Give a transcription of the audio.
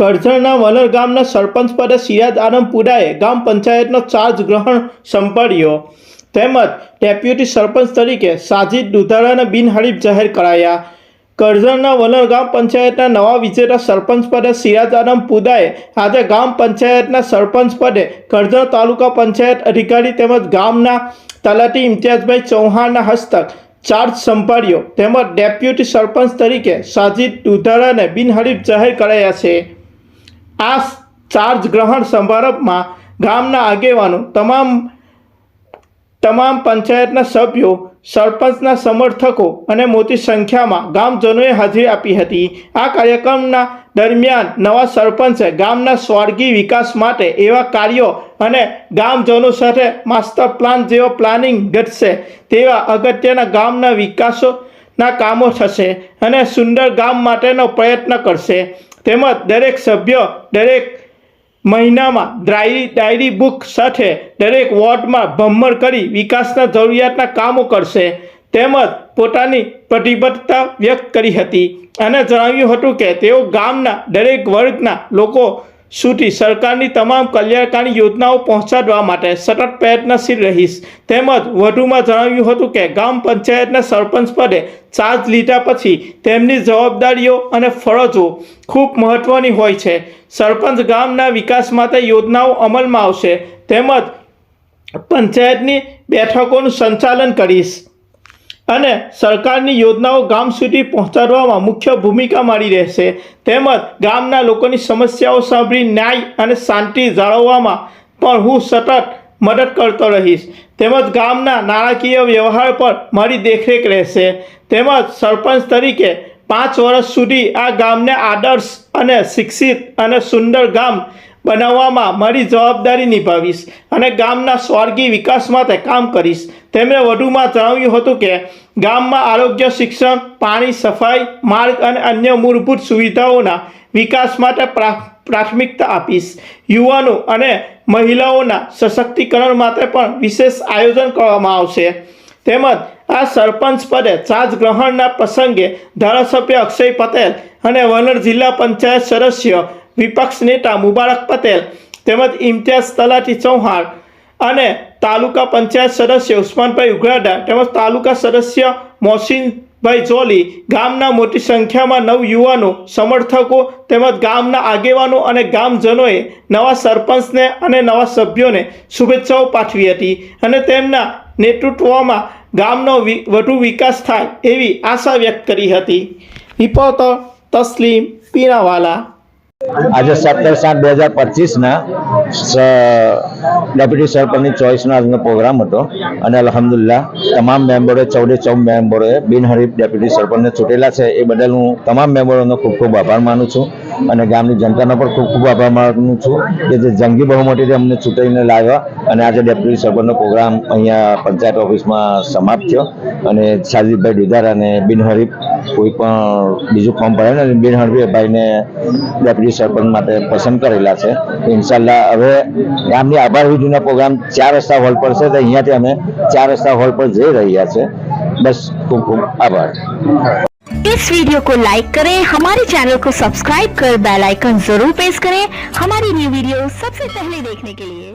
કરજણના વલર ગામના સરપંચ પદે સિરાજ આનંદપુરાએ ગામ પંચાયતનો ચાર્જ ગ્રહણ સંભાળ્યો. તેમજ ડેપ્યુટી સરપંચ તરીકે સાજિદ દુધાળાને બિનહરીફ જાહેર કરાયા. કરજણના વલણ ગામ પંચાયતના નવા વિજેતા સરપંચ પદે સિરાજ આનંદ પુદાએ આજે ગામ પંચાયતના સરપંચ પદે કરજણ તાલુકા પંચાયત અધિકારી તેમજ ગામના તલાટી ઇમ્તિયાઝભાઈ ચૌહાણના હસ્તક ચાર્જ સંભાળ્યો. તેમજ ડેપ્યુટી સરપંચ તરીકે સાજિદ દુધાળાને બિનહરીફ જાહેર કરાયા છે. આ ચાર્જ ગ્રહણ સમારંભમાં ગામના આગેવાનો, તમામ તમામ પંચાયતના સભ્યો, સરપંચના સમર્થકો અને મોટી સંખ્યામાં ગામજનોએ હાજરી આપી હતી. આ કાર્યક્રમના દરમિયાન નવા સરપંચે ગામના સ્વર્ગી વિકાસ માટે એવા કાર્યો અને ગામજનો સાથે માસ્ટર પ્લાન જેવો પ્લાનિંગ ઘટશે તેવા અગત્યના ગામના વિકાસોના કામો થશે અને સુંદર ગામ માટેનો પ્રયત્ન કરશે. તેમજ દરેક સભ્ય દરેક મહિનામાં ડાયરી ડાયરી બુક સાથે દરેક વોર્ડમાં ભમ્મર કરી વિકાસના જરૂરિયાતના કામો કરશે. તેમજ પોતાની પ્રતિબદ્ધતા વ્યક્ત કરી હતી અને જણાવ્યું હતું કે તેઓ ગામના દરેક વર્ગના લોકો સુધી સરકારની તમામ કલ્યાણકારી યોજનાઓ પહોંચાડવા માટે સતત પ્રયત્નશીલ રહીશ. તેમજ વધુમાં જણાવ્યું હતું કે ગામ પંચાયતના સરપંચ પદે ચાર્જ લીધા પછી તેમની જવાબદારીઓ અને ફરજો ખૂબ મહત્ત્વની હોય છે. સરપંચ ગામના વિકાસ માટે યોજનાઓ અમલમાં આવશે. તેમજ પંચાયતની બેઠકોનું સંચાલન કરીશ. અને સરકારની યોજનાઓ ગામ સુધી પહોંચાડવામાં મુખ્ય ભૂમિકા મારી રહેશે. તેમજ ગામના લોકોની સમસ્યાઓ સાંભળી ન્યાય અને શાંતિ જાળવવામાં પણ હું સતત મદદ કરતો રહીશ. તેમજ ગામના નાણાકીય વ્યવહાર પર મારી દેખરેખ રહેશે. તેમજ સરપંચ તરીકે પાંચ વર્ષ સુધી આ ગામને આદર્શ અને શિક્ષિત અને સુંદર ગામ બનાવવામાં મારી જવાબદારી નિભાવીશ અને ગામના સ્વર્ગી વિકાસ માટે કામ કરીશ. તેમણે વધુમાં જણાવ્યું હતું કે, ગામમાં આરોગ્ય, શિક્ષણ, પાણી, સફાઈ, માર્ગ અને અન્ય મૂળભૂત સુવિધાઓના વિકાસ માટે પ્રા- પ્રાથમિકતા આપીશ. યુવાનો અને મહિલાઓના સશક્તિકરણ માટે પણ વિશેષ આયોજન કરવામાં આવશે. તેમજ આ સરપંચ પદે ચાર્જ ગ્રહણના પ્રસંગે ધારાસભ્ય અક્ષય પટેલ અને વલણ જિલ્લા પંચાયત સદસ્ય વિપક્ષ નેતા મુબારક પટેલ તેમજ ઇમ્તિયાઝ તલાટી ચૌહાણ અને તાલુકા પંચાયત સદસ્ય ઉસ્માનભાઈ ઉઘરાડા તેમજ તાલુકા સદસ્ય મોહસિનભાઈ જોલી ગામના મોટી સંખ્યામાં નવ યુવાનો સમર્થકો તેમજ ગામના આગેવાનો અને ગામજનોએ નવા સરપંચને અને નવા સભ્યોને શુભેચ્છાઓ પાઠવી હતી અને તેમના નેતૃત્વમાં ગામનો વધુ વિકાસ થાય એવી આશા વ્યક્ત કરી હતી. રિપોર્ટર તસ્લીમ પીણાવાલા. આજે સત્તર સાત બે હજાર પચીસના ડેપ્યુટી સરપંચની ચોઈસનો આજનો પ્રોગ્રામ હતો. અને અલહમદુલ્લા તમામ મેમ્બરોએ, ચૌદે ચૌદ મેમ્બરોએ બિનહરીફ ડેપ્યુટી સરપંચને ચૂંટેલા છે. એ બદલ હું તમામ મેમ્બરોનો ખૂબ ખૂબ આભાર માનું છું. અને ગામની જનતાનો પણ ખૂબ ખૂબ આભાર માનું છું કે જે જંગી બહુમતીથી અમને ચૂંટાઈને લાવ્યા અને આજે ડેપ્યુટી સરપંચનો પ્રોગ્રામ અહીંયા પંચાયત ઓફિસમાં સમાપ્ત થયો. અને સાજીદભાઈ દુધાર અને બિનહરીફ કોઈ પણ બીજું ફોર્મ ભરે ને બિનહરીફ ભાઈને ડેપ્યુટી સરપંચ માટે પસંદ કરેલા છે ઇન્શાલ્લાહ હવે ગામની આભાર વિધિનો પ્રોગ્રામ ચાર રસ્તા હોલ પર છે તો અહીંયાથી અમે ચાર રસ્તા હોલ પર જઈ રહ્યા છે બસ ખૂબ ખૂબ આભાર इस वीडियो को लाइक करें हमारे चैनल को सब्सक्राइब कर बेल आइकन जरूर प्रेस करें हमारी न्यू वीडियो सबसे पहले देखने के लिए